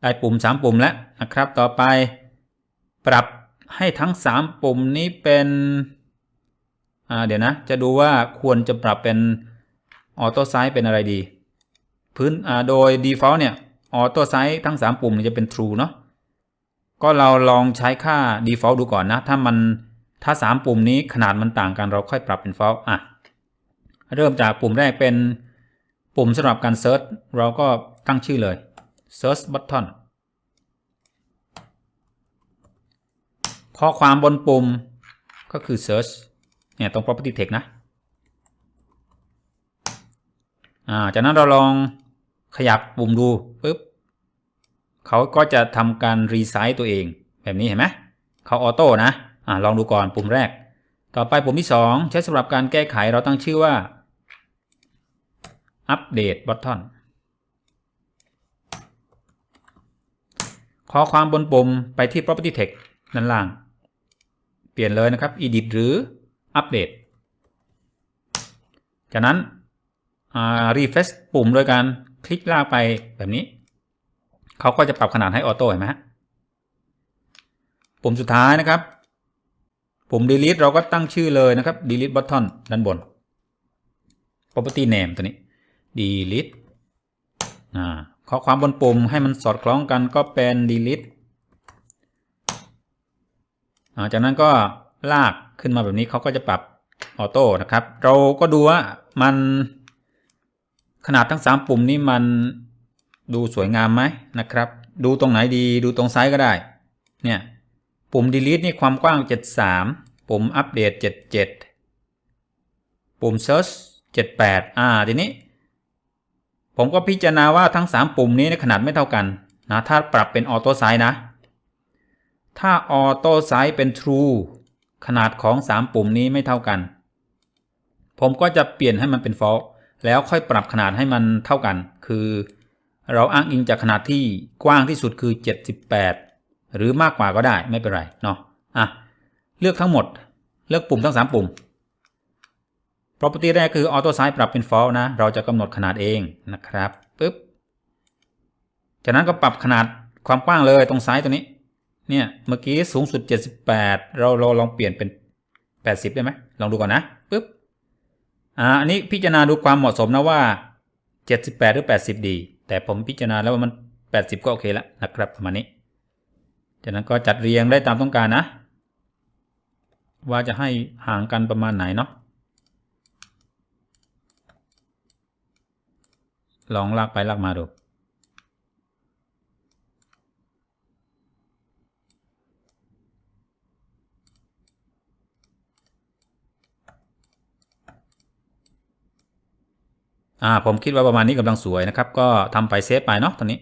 ได้ปุ่ม 3 ปุ่มแล้วนะครับ ต่อไป ปรับให้ทั้ง 3 ปุ่มนี้เป็นอ่าเดี๋ยวนะ จะดูว่าควรจะปรับเป็นออโต้ไซส์เป็นอะไรดี พื้นอ่าโดย default เนี่ยออโต้ไซส์ทั้ง 3 ปุ่มจะเป็น true เนาะก็เราลองใช้ค่า default ดูก่อนนะ ถ้ามันถ้า 3 ปุ่มนี้ขนาดมันต่างกันเราค่อยปรับเป็น false อะ เริ่มจากปุ่มแรกเป็นปุ่มสำหรับการ search เราก็ตั้งชื่อเลย search button ข้อความบนปุ่มก็คือ search เนี่ยตรง property text นะอ่าจากนั้นเราลองขยับปุ่มดูปุ๊บเขาก็จะทำการรีไซต์ตัวเอง แบบนี้เห็นไหมเขาออโต้นะอ่าลองดูก่อนปุ่มแรก ต่อไปปุ่มที่ 2 ใช้สำหรับการแก้ไขเราตั้งชื่อว่า update button ข้อความบนปุ่มไปที่ property text ด้านล่าง เปลี่ยนเลยนะครับ edit หรือ update จากนั้น refresh ปุ่มโดยการคลิกลากไปแบบนี้ เขาก็จะปรับขนาดให้ออโต้เห็นไหมฮะปุ่มสุดท้ายนะครับ ปุ่ม delete เราก็ตั้งชื่อเลยนะครับ delete button ด้านบน property name ตัวนี้ delete อ่า ข้อความบนปุ่มให้มันสอดคล้องกันก็เป็น delete อ่าจากนั้นก็ลากขึ้นมาแบบนี้เขาก็จะปรับออโต้นะครับ เราก็ดูว่ามันขนาดทั้ง 3 ปุ่มนี้มันดูสวยงามไหมนะครับ ดูตรงไหนดีดูตรงซ้ายก็ได้ เนี่ย ปุ่ม delete นี่ความกว้าง 73 ปุ่มอัปเดต 77 ปุ่ม search 78 อ่า ทีนี้ ผมก็พิจารณาว่าทั้ง 3 ปุ่มนี้ขนาดไม่เท่ากันนะถ้าปรับเป็นออโต้ไซส์นะ ถ้าออโต้ไซส์เป็น true ขนาดของ 3 ปุ่มนี้ไม่เท่ากัน ผมก็จะเปลี่ยนให้มันเป็น false แล้วค่อยปรับขนาดให้มันเท่ากัน คือเราอ้างอิงจากขนาดที่กว้างที่สุดคือ 78 หรือมากกว่าก็ได้ไม่เป็นไรเนาะอะเลือกทั้งหมด เลือกปุ่มทั้ง 3 ปุ่ม property แรกคือ auto size ปรับเป็น false นะ เราจะกำหนดขนาดเองนะครับปึ๊บ จากนั้นก็ปรับขนาดความกว้างเลยตรงซ้ายตัวนี้ เนี่ย เมื่อกี้สูงสุด 78 เราเราลองเปลี่ยนเป็น 80 ได้ไหม ลองดูก่อนนะปึ๊บ อ่า อันนี้พิจารณาดูความเหมาะสมนะว่า 78 หรือ 80 ดี แต่ผมพิจารณาแล้วว่ามัน 80 ก็โอเคแล้วนะครับประมาณนี้ จากนั้นก็จัดเรียงได้ตามต้องการนะ ว่าจะให้ห่างกันประมาณไหนเนาะ ลองลากไปลากมาดู อ่าผมคิดว่าประมาณนี้กำลังสวยนะครับ ก็ทำไปเซฟไปเนาะตอนนี้